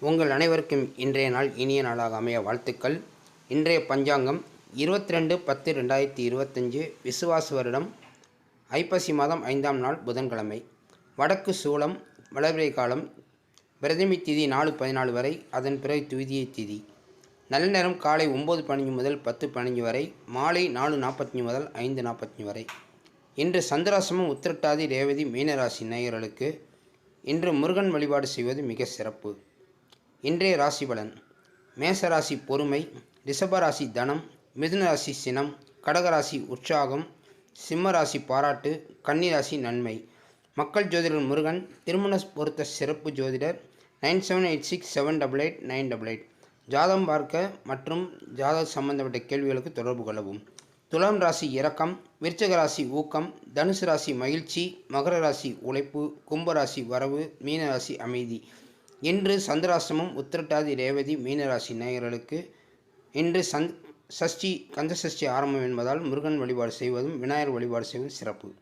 உங்கள் அனைவருக்கும் இன்றைய நாள் இனிய நாளாக அமைய வாழ்த்துக்கள். இன்றைய பஞ்சாங்கம் இருபத்தி ரெண்டு பத்து ரெண்டாயிரத்தி இருபத்தஞ்சு விசுவாச வருடம் ஐப்பசி மாதம் ஐந்தாம் நாள் புதன்கிழமை. வடக்கு சூளம் வளர்வை காலம் பிரதமி திதி நாலு பதினாலு வரை அதன் பிறகு துவிதியை திதி. நல்ல நேரம் காலை ஒம்பது பதினஞ்சு முதல் பத்து பதினஞ்சு வரை மாலை நாலு நாற்பத்தஞ்சு முதல் ஐந்து நாற்பத்தஞ்சு வரை. இன்று சந்திராசமும் உத்திரட்டாதி ரேவதி மீனராசி நேயர்களுக்கு இன்று முருகன் வழிபாடு செய்வது மிக சிறப்பு. இன்றைய ராசி பலன். மேசராசி பொறுமை ரிஷபராசி தனம் மிதுனராசி சினம் கடகராசி உற்சாகம் சிம்மராசி பாராட்டு கன்னிராசி நன்மை. மக்கள் ஜோதிடர் முருகன் திருமண பொருத்த சிறப்பு ஜோதிடர் nine seven eight six seven double eight nine double eight. ஜாதம் பார்க்க மற்றும் ஜாதக சம்பந்தப்பட்ட கேள்விகளுக்கு தொடர்பு கொள்ளவும். துலாம் ராசி இரக்கம் விருச்சக ராசி ஊக்கம் தனுசு ராசி மகிழ்ச்சி மகர ராசி உழைப்பு கும்பராசி வரவு மீனராசி அமைதி. இன்று சந்திராசிரமம் உத்திரட்டாதி ரேவதி மீனராசி நேயர்களுக்கு இன்று சந்த் சஷ்டி கந்த சஷ்டி ஆரம்பம் என்பதால் முருகன் வழிபாடு செய்வதும் விநாயகர் வழிபாடு செய்வதும் சிறப்பு.